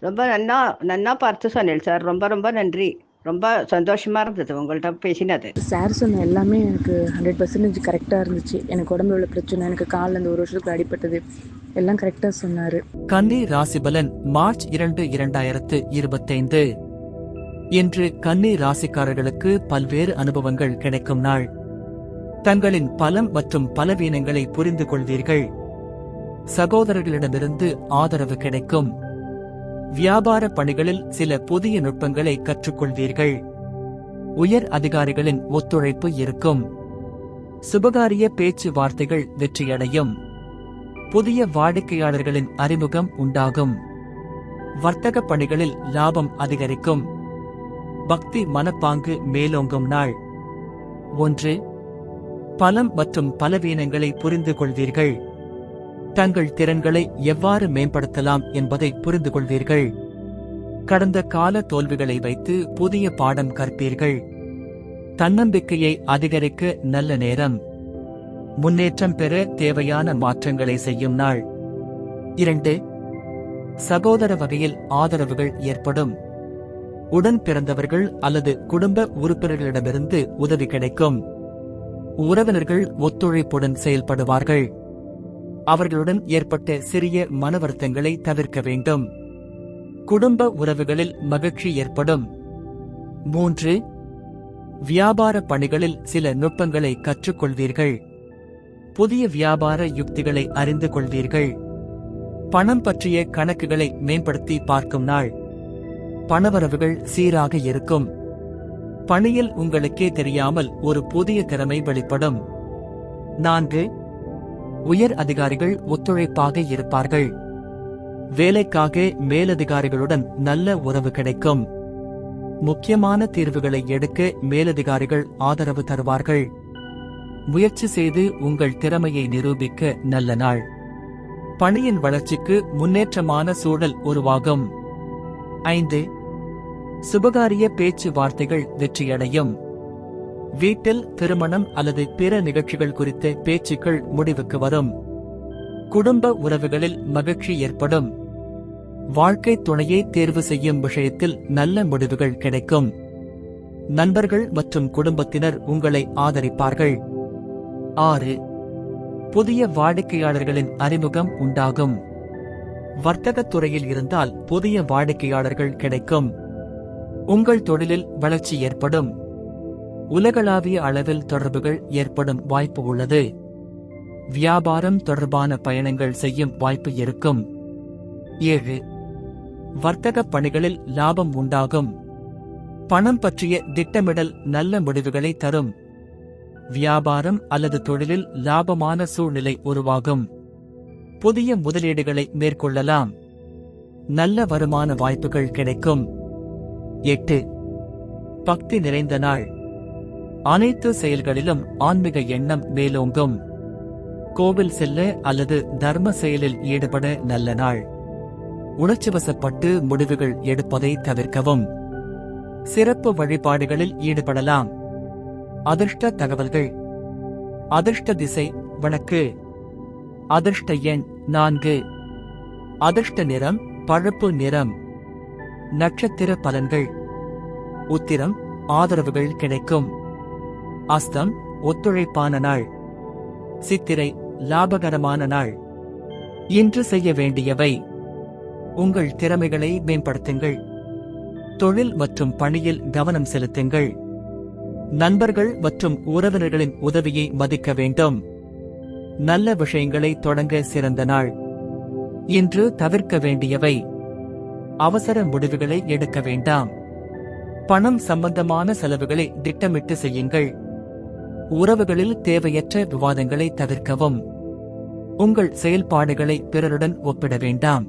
ரொம்ப நன்னா நன்னா பார்த்து சொன்னேன் சார். ரொம்ப ரொம்ப நன்றி. ரொம்ப சந்தோஷமா இருந்தது உங்கள்கிட்ட பேசினது. சார் சொன்ன எல்லாமே எனக்கு ஹண்ட்ரட் பர்சன்டேஜ் கரெக்டாக இருந்துச்சு. எனக்கு உடம்புல உள்ள பிரச்சனை எனக்கு காலில் இந்த ஒரு வருஷத்துக்கு அடிபட்டது எல்லாம் கரெக்டாக சொன்னார். கன்னி ராசிபலன் மார்ச் இரண்டு இரண்டாயிரத்து இருபத்தைந்து. இன்று கன்னி ராசிக்காரர்களுக்கு பல்வேறு அனுபவங்கள் கிடைக்கும் நாள். தங்களின் பலம் மற்றும் பலவீனங்களை புரிந்து கொள்வீர்கள். சகோதரர்களிடமிருந்து ஆதரவு கிடைக்கும். வியாபார பணிகளில் சில புதிய நுட்பங்களை கற்றுக்கொள்வீர்கள். உயர் அதிகாரிகளின் ஒத்துழைப்பு இருக்கும். சுபகாரிய பேச்சுவார்த்தைகள் வெற்றியடையும். புதிய வாடிக்கையாளர்களின் அறிமுகம் உண்டாகும். வர்த்தக பணிகளில் லாபம் அதிகரிக்கும். பக்தி மனப்பாங்கு மேலோங்கும் நாள். ஒன்று. பலம் மற்றும் பலவீனங்களை புரிந்து கொள்வீர்கள் தங்கள் திறன்களை எவ்வாறு மேம்படுத்தலாம் என்பதை புரிந்து கொள்வீர்கள் கடந்த கால தோல்விகளை வைத்து புதிய பாடம் கற்பீர்கள். தன்னம்பிக்கையை அதிகரிக்க நல்ல நேரம். முன்னேற்றம் பெற தேவையான மாற்றங்களை செய்யும் நாள். இரண்டு சகோதர வகையில் ஆதரவுகள் ஏற்படும். உடன் பிறந்தவர்கள் அல்லது குடும்ப உறுப்பினர்களிடமிருந்து உதவி கிடைக்கும். உறவினர்கள் ஒத்துழைப்புடன் செயல்படுவார்கள். அவர்களுடன் ஏற்பட்ட சிறிய மனவருத்தங்களை தவிர்க்க வேண்டும். குடும்ப உறவுகளில் மகிழ்ச்சி ஏற்படும். மூன்று வியாபார பணிகளில் சில நுட்பங்களை கற்றுக்கொள்வீர்கள். புதிய வியாபார யுக்திகளை அறிந்து கொள்வீர்கள். பணம் பற்றிய கணக்குகளை மேம்படுத்தி பார்க்கும் நாள். பணவரவுகள் சீராக இருக்கும். பணியில் உங்களுக்கே தெரியாமல் ஒரு புதிய திறமை வெளிப்படும். நான்கு உயர் அதிகாரிகள் ஒத்துழைப்பாக இருப்பார்கள். வேலைக்காக மேலதிகாரிகளுடன் நல்ல உறவு கிடைக்கும். முக்கியமான தீர்வுகளை எடுக்க மேலதிகாரிகள் ஆதரவு தருவார்கள். முயற்சி செய்து உங்கள் திறமையை நிரூபிக்க நல்ல நாள். பணியின் வளர்ச்சிக்கு முன்னேற்றமான சூழல் உருவாகும். ஐந்து. சுபகாரிய பேச்சுவார்த்தைகள் வெற்றியடையும். வீட்டில் திருமணம் அல்லது பிற நிகழ்ச்சிகள் குறித்த பேச்சுக்கள் முடிவுக்கு வரும். குடும்ப உறவுகளில் மகிழ்ச்சி ஏற்படும். வாழ்க்கை துணையை தேர்வு செய்யும் விஷயத்தில் நல்ல முடிவுகள் கிடைக்கும். நண்பர்கள் மற்றும் குடும்பத்தினர் உங்களை ஆதரிப்பார்கள். ஆறு. புதிய வாடிக்கையாளர்களின் அறிமுகம் உண்டாகும். வர்த்தகத் துறையில் இருந்தால் புதிய வாடிக்கையாளர்கள் கிடைக்கும். உங்கள் தொழிலில் வளர்ச்சி ஏற்படும். உலகளாவிய அளவில் தொடர்புகள் ஏற்படும் வாய்ப்பு உள்ளது. வியாபாரம் தொடர்பான பயணங்கள் செய்யும் வாய்ப்பு இருக்கும். ஏழு. வர்த்தக பணிகளில் லாபம் உண்டாகும். பணம் பற்றிய திட்டமிடல் நல்ல முடிவுகளை தரும். வியாபாரம் அல்லது தொழிலில் லாபமான சூழ்நிலை உருவாகும். புதிய முதலீடுகளை மேற்கொள்ளலாம். நல்ல வருமான வாய்ப்புகள் கிடைக்கும். எட்டு. பக்தி நிறைந்த நாள். அனைத்து செயல்களிலும் ஆன்மீக எண்ணம் மேலோங்கும். கோவில் செல்ல அல்லது தர்ம செயலில் ஈடுபட நல்ல நாள். உணர்ச்சிவசப்பட்டு முடிவுகள் எடுப்பதை தவிர்க்கவும். சிறப்பு வழிபாடுகளில் ஈடுபடலாம். அதிர்ஷ்ட தகவல்கள். அதிர்ஷ்ட திசை வழக்கு. அதிர்ஷ்ட எண் நான்கு. அதிர்ஷ்ட நிறம் பழுப்பு நிறம். நட்சத்திர பலன்கள். உத்திரம் ஆதரவுகள் கிடைக்கும். அஸ்தம் ஒத்துழைப்பான நாள். சித்திரை லாபகரமான நாள். இன்று செய்ய வேண்டியவை. உங்கள் திறமைகளை மேம்படுத்துங்கள். தொழில் மற்றும் பணியில் கவனம் செலுத்துங்கள். நண்பர்கள் மற்றும் உறவினர்களின் உதவியை மதிக்க வேண்டும். நல்ல விஷயங்களை தொடங்க சிறந்த நாள். இன்று தவிர்க்க வேண்டியவை. அவசர முடிவுகளை எடுக்க வேண்டாம். பணம் சம்பந்தமான செலவுகளை திட்டமிட்டு செய்யுங்கள். உறவுகளில் தேவையற்ற விவாதங்களை தவிர்க்கவும். உங்கள் செயல்பாடுகளை பிறருடன் ஒப்பிட வேண்டாம்.